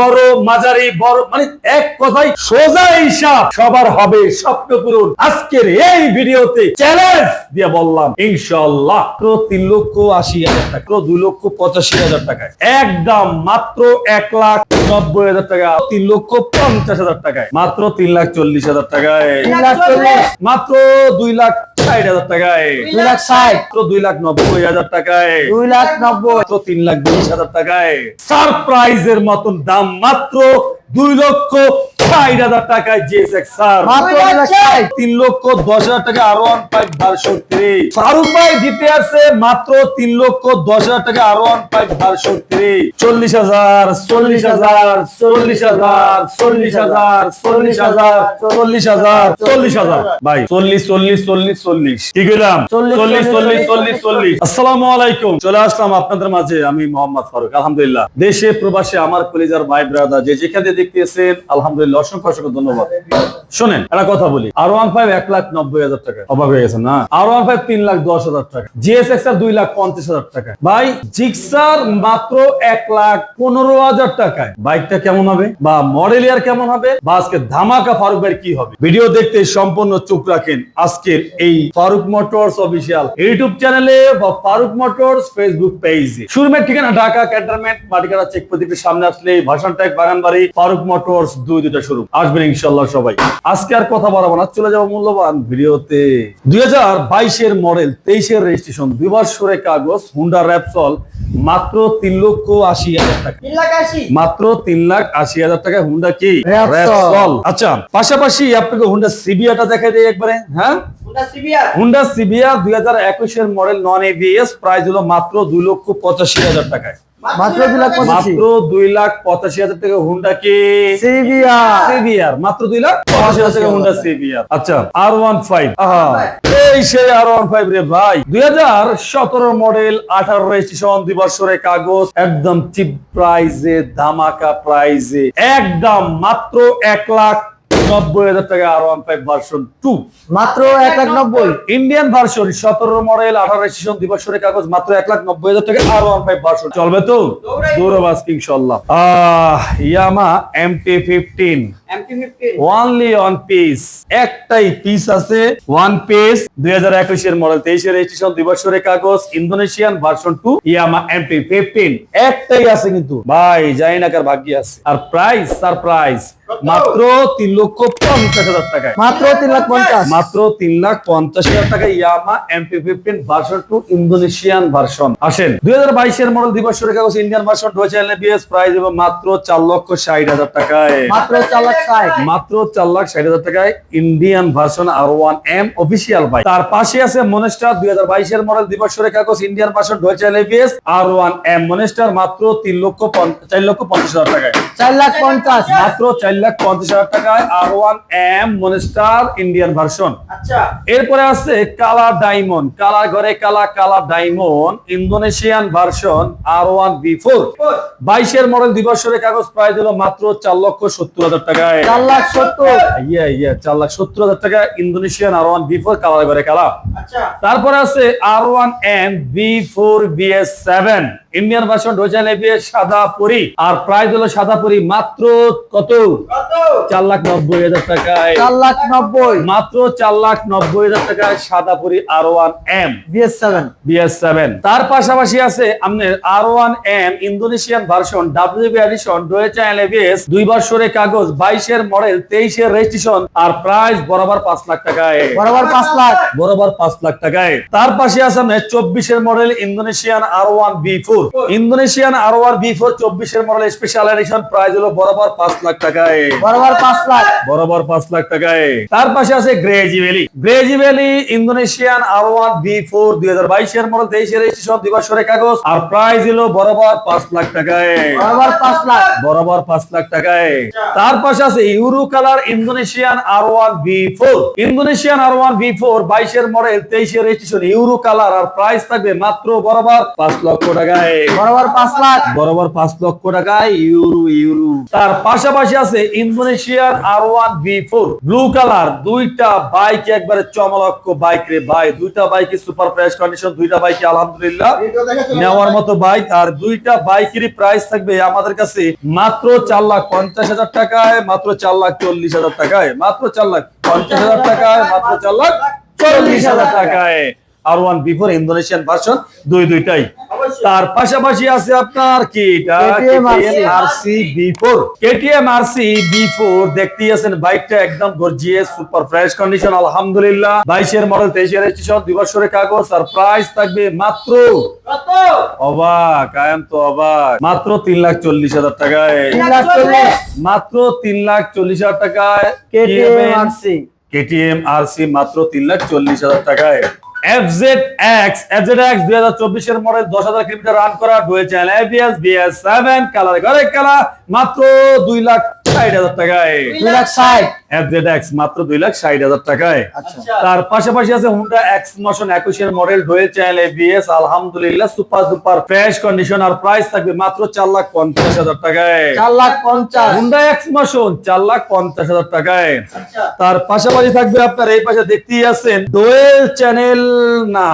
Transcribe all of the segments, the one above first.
বড় মাঝারি বড় মানে এক কথাই সোজা হিসাব সবার হবে স্বপ্ন পূরণ। আজকের এই ভিডিওতে চ্যালেঞ্জ দিয়ে বললাম ইনশাল্লাহ মাত্র তিন লক্ষ আশি হাজার টাকা দুই লক্ষ পঁচাশি হাজার টাকায়। একদম মাত্র এক লাখ নব্বই হাজার টাকা তিন লক্ষ পঞ্চাশ হাজার টাকায়। মাত্র তিন লাখ চল্লিশ হাজার টাকায়। মাত্র দুই লাখ ষাট হাজার টাকায়। দুই লাখ ষাট। তো দুই লাখ নব্বই হাজার টাকায়। দুই লাখ নব্বই। তো তিন লাখ বিশ হাজার টাকায়। সারপ্রাইজের মতন দাম মাত্র দুই লক্ষ ষাট হাজার টাকায় জিএসএক্স স্যার। মাত্র দুই লাখ ষাট। তিন লক্ষ দশ হাজার টাকা আরও one five version three Faruk ভাই দিতে আছে মাত্র তিন লক্ষ দশ হাজার টাকা আরও ওয়ান ফাইভ ভার্সন থ্রি চল্লিশ হাজার চল্লিশ হাজার চল্লিশ হাজার চল্লিশ হাজার চল্লিশ হাজার চল্লিশ হাজার চল্লিশ হাজার। ভাই চল্লিশ চল্লিশ চল্লিশ চল্লিশ। কি গেলাম চল্লিশ, চল্লিশ চল্লিশ চল্লিশ, চল্লিশ। চল্লিশ। আসসালামু আলাইকুম। চলে আসলাম আপনাদের মাঝে আমি মোহাম্মদ ফারুক। আলহামদুলিল্লাহ। দেশে প্রবাসে আমার কলিজার ভাই ব্রাদার যে যেখানে দেখতেছেন আলহামদুলিল্লাহ। অসংখ্য অসংখ্য ধন্যবাদ। শোনেন, একটা কথা বলি। আর ওয়ান ফাইভ এক লাখ নব্বই হাজার টাকা। অবাক হয়ে গেছে না? আর ওয়ান ফাইভ তিন লাখ দশ হাজার টাকা। জিএসএক্স দুই লাখ পঞ্চাশ হাজার টাকা। ভাই জিক্সার মাত্র এক লাখ পনেরো হাজার টাকায়। বাইকটা কেমন হবে? বা মডেল ইয়ার কেমন হবে? বা আজকে ধামাকা ফারুক কি হবে? ভিডিও দেখতে সম্পূর্ণ চোখ রাখেন আজকের এই ফারুক মোটরস অফিসিয়াল ইউটিউব চ্যানেলে বা ফারুক মোটরস ফেসবুক পেজে। শুরুমের ঠিকানা ঢাকা, ক্যান্টনমেন্ট মাটিকারা চেক প্রদীপের সামনে আসলে ভাষণ ট্যাগ বাগানবাড়ি, ফারুক মোটরস দুই দুটা শুরু। আসবেন ইনশাল্লাহ সবাই। আজকে আর কথা বাড়াবো না চলে যাব মূল্যবান ভিডিওতে। দুই হাজার বাইশের মডেল তেইশের রেজিস্ট্রেশন কাগজ হুন্ডা র্যাপসল মাত্র তিন লক্ষ আশি হাজার টাকা। মাত্র তিন লাখ আশি হাজার টাকা হুন্ডা কি। আচ্ছা পাশাপাশি আপনাকে হুন্ডা সিবিআটা দেখাই দিই একবারে হ্যাঁ? Honda CBR. দুই হাজার একুশের মডেল নন এবিএস প্রাইস হলো মাত্র দুই লক্ষ পঁচাশি হাজার টাকায়। মাত্র দুই লাখ মাত্র দুই লাখ পঁচাশি হাজার টাকা হুন্ডা কি? সিবিআর সিবিআর মাত্র দুই লাখ পঁচাশি হাজার টাকা হুন্ডা সিবিআর আচ্ছা আর ওয়ান ফাইভ এই সেই আর ওয়ান ফাইভ রে ভাই। দুই হাজার সতেরো মডেল আঠারো রেজিস্ট্রেশন দুই বছরের কাগজ একদম চিপ প্রাইজে ধামাকা প্রাইজে একদম মাত্র এক লাখ নব্বই হাজার টাকা R one five version two মাত্র এক লাখ নব্বই ইন্ডিয়ান ভার্সন সতেরো মডেল আঠারো রেজিস্ট্রেশন দুই কাগজ মাত্র এক লাখ নব্বই হাজার টাকা আর ওয়ান ফাইভ ভার্সন চলবে তো? দৌড়বাস ইনশাল্লাহ। আহ Yamaha MT fifteen fifteen only one piece একটাই পিস আছে ওয়ান পিস দুই হাজার একুশের মডেল তেইশের রেজিস্ট্রেশন দুই বছরের কাগজ Indonesian version two Yamaha fifteen একটাই আছে কিন্তু। ভাই জানি না কার ভাগ্য আছে। আর প্রাইস তার প্রাইস মাত্র তিন লক্ষ পঞ্চাশ হাজার টাকায়। মাত্র তিন লাখ পঞ্চাশ। মাত্র তিন লাখ পঞ্চাশ হাজার টাকা Yamaha MP fifteen version two Indonesian version আসেন দুই হাজার বাইশের মডেল দিবস কাগজ ইন্ডিয়ান ভার্সন রয়েছে এলবিএস প্রাইস এবং মাত্র চার লক্ষ ষাট হাজার টাকায়। মাত্র চার লাখ ষাট। মাত্র চার লাখ ষাট হাজার টাকায় Indian version R one M official bike তার পাশে আছে মনেস্টার দুই হাজার বাইশের মডেল দিবস কাগজ ইন্ডিয়ান ভার্সন রয়েছে এলবিএস আর ওয়ান এম মনেস্টার মাত্র তিন লক্ষ চার লক্ষ পঞ্চাশ হাজার টাকায়। চার লাখ পঞ্চাশ। মাত্র চার লাখ পঞ্চাশ হাজার টাকায় R one M monster Indian version এরপরে আছে কালা ডায়মন্ড কালা ঘরে কালা কালা diamond Indonesian version R one B four বাইশের মডেল দিবসের কাগজ প্রাইস হলো মাত্র চার লক্ষ সত্তর হাজার টাকায়। চার লাখ সত্তর। ইয়া ইয়া চার লাখ সত্তর হাজার টাকা Indonesian R one B four কালা ঘরে কালা। আচ্ছা। তারপরে আছে R one M B four B S seven Indian version ডোজান ABS সাদা পরি আর প্রাইস হলো সাদা পরি মাত্র কত? চার লাখ নব্বই হাজার টাকায়। চার লাখ নব্বই। মাত্র চার লাখ নব্বই হাজার টাকায় সাদা পরি R one M BS seven BS seven তার পাশাপাশি আছে আপনার R one M Indonesian version WB edition LABS দুই বছরের কাগজ বাইশের মডেল তেইশের রেজিস্ট্রেশন আর প্রাইস বরাবর পাঁচ লাখ টাকায়। বরাবর পাঁচ লাখ। বরাবর পাঁচ লাখ টাকায়। তার পাশে আছে আপনার চব্বিশের model Indonesian R one B four Indonesian B four চব্বিশের মডেল স্পেশাল এডিশন প্রাইস হলো বরাবর পাঁচ লাখ টাকায়। বরাবর পাঁচ লাখ। বরাবর পাঁচ লাখ টাকায়। তার পাশে আছে ইন্দোনেশিয়ান বি ফোর দুই হাজার বাইশের মডেল তেইশের রেজিস্ট্রেশন কাগজ। আর প্রাইস হলো বরাবর পাঁচ লাখ টাকায়। বরাবর পাঁচ লাখ। বরাবর পাঁচ লাখ টাকায়। তার পাশে আছে euro colour Indonesian R one V four. Indonesian R one V four বাইশের মডেল তেইশের রেজিস্ট্রেশন ইউরো কালার আর প্রাইস থাকবে মাত্র বরাবর পাঁচ লক্ষ টাকায়। বরাবর পাঁচ লাখ। বরাবর পাঁচ লক্ষ টাকায় ইউরো ইউরো। তার পাশাপাশি আছে ইন্দোনেশিয়ার R one V four blue colour দুইটা বাইক একবারে চমলক্ষ বাইক রে ভাই। দুইটা বাইকে সুপার ফ্রেশ কন্ডিশন দুইটা বাইকে আলহামদুলিল্লাহ। নেওয়ার মতো বাইক আর দুইটা বাইকেরই প্রাইস থাকবে আমাদের কাছে মাত্র চার লাখ পঞ্চাশ হাজার টাকায় মাত্র চার লাখ চল্লিশ হাজার টাকায়। মাত্র চার লাখ পঞ্চাশ হাজার টাকায় মাত্র চার লাখ চল্লিশ হাজার টাকায়। R one V four Indonesian version দুই দুইটাই। তার পাশাপাশি আছে আপনার কি? কেটিএম আরসি বি ফোর দেখতেই আছেন বাইকটা একদম গর্জিয়াস সুপার ফ্রেশ কন্ডিশন আলহামদুলিল্লাহ। বাইশের মডেল তেইশের রেজিস্ট্রেশন দুই বছরের কাগজ আর প্রাইস থাকবে মাত্র অবাক আয়াম তো অবাক। মাত্র তিন লাখ চল্লিশ হাজার টাকায়। মাত্র তিন লাখ চল্লিশ হাজার টাকায় কেটিএম আরসি কেটিএম আরসি মাত্র তিন লাখ চল্লিশ হাজার টাকায়। এক্স দুই হাজার চব্বিশের মডেল, দশ হাজার কিলোমিটার রান করা dual channel BS seven colour করে কালার মাত্র দুই লাখ ষাট হাজার টাকায়। দুই লাখ ষাট। এক্স মাত্র দুই লাখ ষাট হাজার টাকায়। তার পাশাপাশি আছে হুন্ডা এক্স মোশন একুশের মডেল ডুয়েল চ্যানেল এবিএস আলহামদুলিল্লাহ সুপার সুপার ফ্রেশ কন্ডিশন আর প্রাইস থাকবে মাত্র চার লাখ পঞ্চাশ হাজার টাকায়। চার লাখ পঞ্চাশ। হুন্ডা এক্স মোশন চার লাখ পঞ্চাশ হাজার টাকায়। তার পাশাপাশি থাকবে আপনার এই পাশে দেখতেই আছেন ডোয়েল চ্যানেল না।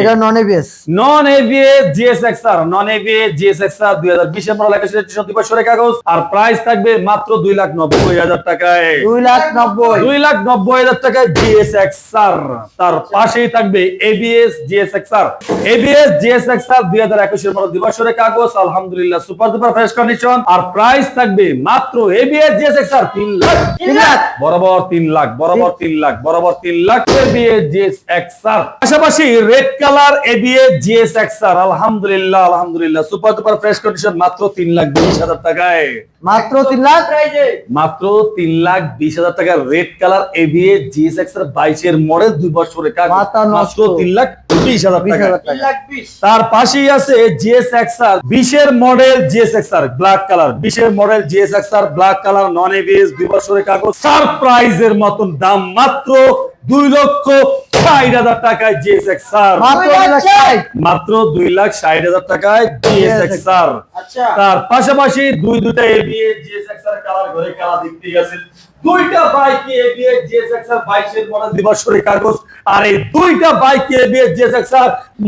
এটা non ABS non AVA GS XR non AVA GS XR দুই হাজার বিশের মডেল দুই বছরের কাগজ আর প্রাইস থাকবে মাত্র দুই লাখ নব্বই হাজার টাকায়। দুই লাখ নব্বই। দুই লাখ নব্বই হাজার টাকায় জিএস এক্সআর তার পাশেই থাকবে ABS GS XR ABS GS XR দুই হাজার একুশের দুই বছরের কাগজ। আলহামদুলিল্লাহ সুপার সুপার ফ্রেশ কন্ডিশন আর প্রাইস থাকবে মাত্র এবিএস জিএস এক্সআর তিন লাখ। তিন লাখ। বরাবর তিন লাখ বরাবর তিন লাখ বরাবর তিন লাখ এবিএ জিএস এক্সআর পাশাপাশি red colour ABS GS XR আলহামদুলিল্লাহ আলহামদুলিল্লাহ সুপার সুপার ফ্রেশ কন্ডিশন মাত্র তিন লাখ বিশ হাজার টাকায়। মাত্র তিন লাখ? মাত্র তিন লাখ বিশ হাজার টাকা রেড কালার এভিএ জিএস এক্সের বাইশের মডেল দুই বছরের নষ্ট। মাত্র তিন লাখ বিশ হাজার টাকা। তার পাশেই আছে জিএস এক্সআর বিশের model GS XR black colour বিশের model GS XR black colour non ABS দুই বছরের কাগজ। সারপ্রাইজের মতন দাম মাত্র দুই লক্ষ ষাট হাজার টাকায় জিএস এক্সআর মাত্র দুই লাখ ষাট। মাত্র দুই লাখ ষাট হাজার টাকায় জিএস এক্সআর তার পাশাপাশি দুই দুটা এবিএ জিএসএক্স এর কালার ঘরে কালার দেখতে গেছেন। দুইটা বাইক এবিএ জিএসএক্স 22 এর মডেল দিবসের কাগজ। আর এই দুইটা বাইক এবিএ জিএসএক্স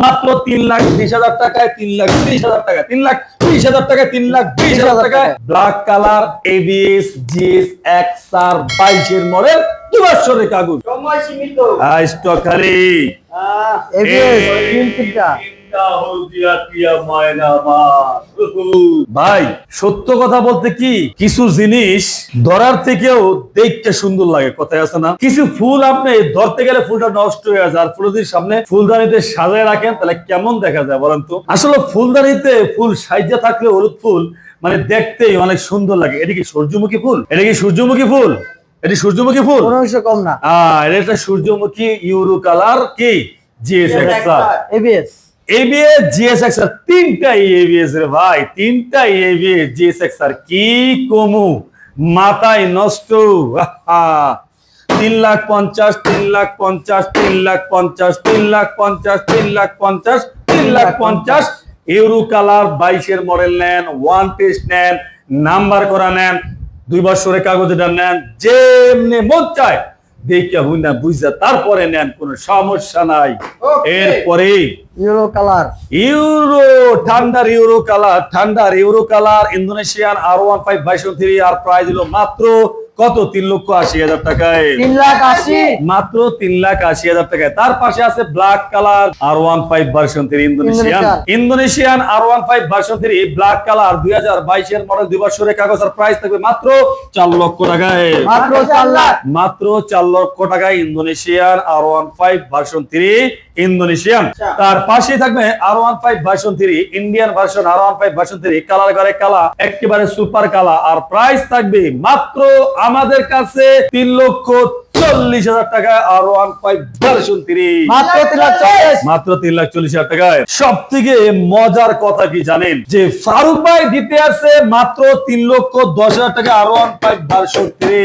মাত্র 3 লাখ 20 হাজার টাকায় 3 লাখ 20 হাজার টাকা 3 লাখ 20 হাজার টাকা 3 লাখ 20 হাজার টাকায় ব্ল্যাক কালার এবিএস জিএসএক্স 22 এর মডেল দিবসের কাগজ। সময় সীমিত। স্টক খালি। এবিএস তিনটা। ভাই সত্য কথা বলতে কি? কিছু জিনিস ধরার থেকেও দেখতে সুন্দর লাগে কথায় আছে না? কিছু ফুল আপনি ধরতে গেলে ফুলটা নষ্ট হয়ে যায় আর ফুলদির সামনে ফুলদানিতে সাজায় রাখেন তাহলে কেমন দেখা যায় বলেন তো? আসলে ফুলদানিতে ফুল সাইজে থাকলে হলুদ ফুল মানে দেখতেই অনেক সুন্দর লাগে। এটা কি সূর্যমুখী ফুল? এটা কি সূর্যমুখী ফুল? এটি সূর্যমুখী ফুল? কম না। এটা সূর্যমুখী ইউরো কালার কি? জিএসএক্স এবিএস এবিএস জিএসএক্স আর তিনটাই এবিএস রে ভাই তিনটাই এবিএস জিএসএক্স আর কি কমু? মাথায় নষ্ট। তিন লাখ পঞ্চাশ, তিন লাখ পঞ্চাশ, তিন লাখ পঞ্চাশ, তিন লাখ পঞ্চাশ, তিন লাখ পঞ্চাশ, তিন লাখ পঞ্চাশ। ইউরো কালার বাইশের মডেল নেন, ওয়ান টেস্ট নেন, নাম্বার করা নেন, দুই বছরের কাগজটা নেন, যেমনি মন চায়। দেখে হুই না বুঝা তারপরে নেন কোনো সমস্যা নাই। এরপরে ইউরো কালার ইউরো ঠান্ডার ইউরো কালার ঠান্ডার euro colour Indonesian R one five বাইশ থ্রি আর প্রাইস হলো মাত্র কত? তিন লক্ষ আশি হাজার টাকায়। তিন লাখ আশি। মাত্র তিন লাখ আশি হাজার টাকায়। তার পাশে আছে black colour R one five version three Indonesian Indonesian. R one five version three black colour দুই হাজার বাইশের মডেল দুই বছরের কাগজ আর প্রাইস থাকবে মাত্র চার লক্ষ টাকায়। মাত্র চার লাখ। মাত্র চার লক্ষ টাকায় Indonesian R one five version three Indonesian তার পাশে থাকবে R one five version three Indian version R one five version three colour করে কালা একেবারে সুপার কালা আর প্রাইস থাকবে মাত্র আমাদের কাছে তিন লক্ষ চল্লিশ হাজার আর ওয়ান ফাইভ ভার্সন মাত্র তিন লাখ চল্লিশ। হাজার টাকায়। সব থেকে মজার কথা কি জানেন? যে ফারুক ভাই দিতে আছে মাত্র তিন লক্ষ দশ হাজার টাকা R one five version three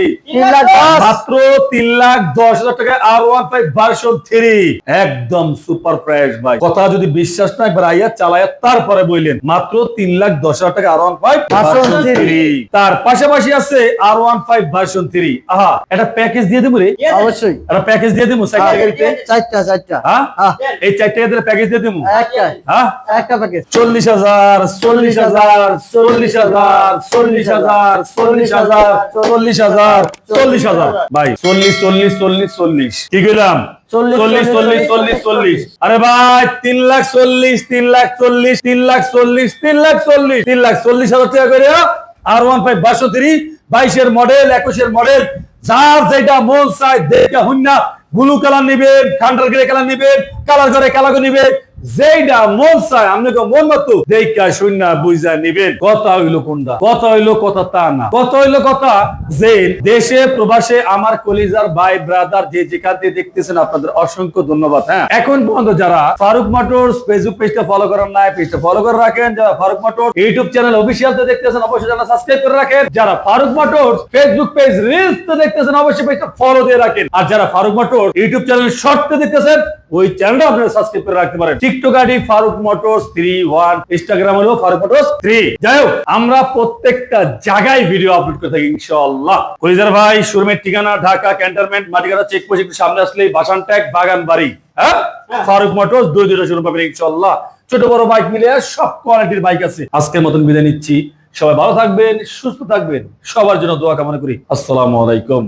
মাত্র তিন লাখ দশ হাজার টাকা R one five version three একদম সুপার প্রাইস ভাই। কথা যদি বিশ্বাস না একবার আইয়া চালাইয়া তারপরে বললেন মাত্র তিন লাখ দশ হাজার টাকা R one five version three তার পাশাপাশি আছে R one five version three আহা এটা প্যাকেজ দিয়ে দেবো রে। অবশ্যই। একটা প্যাকেজ দিয়ে দেবো সাইকেল গাড়িতে? চারটা চারটা। হ্যাঁ? হ্যাঁ। এই চার টাকা দিলে প্যাকেজ দিয়ে দেবো একটা। হ্যাঁ? একটা প্যাকেজ চল্লিশ হাজার চল্লিশ হাজার চল্লিশ হাজার চল্লিশ হাজার চল্লিশ হাজার চল্লিশ হাজার চল্লিশ হাজার। ভাই চল্লিশ চল্লিশ চল্লিশ চল্লিশ। কি চল্লিশ, চল্লিশ চল্লিশ চল্লিশ চল্লিশ আরে ভাই তিন লাখ চল্লিশ তিন লাখ চল্লিশ তিন লাখ চল্লিশ তিন লাখ চল্লিশ তিন লাখ চল্লিশ হাজার টাকা করে আর ওয়ান ফাইভ বাষট্টি বাইশের মডেল একুশের মডেল যার যেটা মন চায় দেখে হুন্না, ব্লু কালার নিবেন, ঠান্ডার গ্রে কালার নিবেন, কালার করে কালার নিবেন যেইটা মন চায় আপনাকে মন মতো দেখা শূন্য বুঝা নিবেন। কথা হইল কোনটা কথা হইল কথা তা না। কথা হইল কথা যে দেশে, প্রবাসে আমার কলিজার ভাই ব্রাদার যে যেখান থেকে দেখতেছেন, আপনাদের অসংখ্য ধন্যবাদ হ্যাঁ? এখন পর্যন্ত যারা ফারুক মোটরস ফেসবুক পেজটা ফলো করেন নাই পেজটা ফলো করে রাখেন। যারা Faruk Motors YouTube channel official দেখতেছেন, অবশ্যই চ্যানেল সাবস্ক্রাইব করে রাখেন। যারা Faruk Motors Facebook page reels দেখতেছেন, অবশ্যই পেজটা ফলো দিয়ে রাখেন। আর যারা Faruk Motors YouTube channel short দেখতেছেন ওই চ্যানেলটা আপনারা সাবস্ক্রাইব করে রাখতে পারেন। TikTok ID Faruk Motors three one Instagram হলো ফারুক মোটরস থ্রি। যাই হোক আমরা প্রত্যেকটা জায়গায় ভিডিও আপলোড করে থাকি ইনশাআল্লাহ। কলিজার ভাই শোরুমের ঠিকানা Dhaka cantonment Matikata check post একটু সামনে আসলেই বাসান ট্যাগ বাগান বাড়ি। হ্যাঁ? ফারুক মোটরস দুই দুটো শোরুম পাবেন ইনশাআল্লাহ। ছোট বড় বাইক মিলে সব কোয়ালিটির বাইক আছে। আজকের মতন বিদায় নিচ্ছি। সবাই ভালো থাকবেন সুস্থ থাকবেন। সবার জন্য দোয়া কামনা করি। আসসালামু আলাইকুম।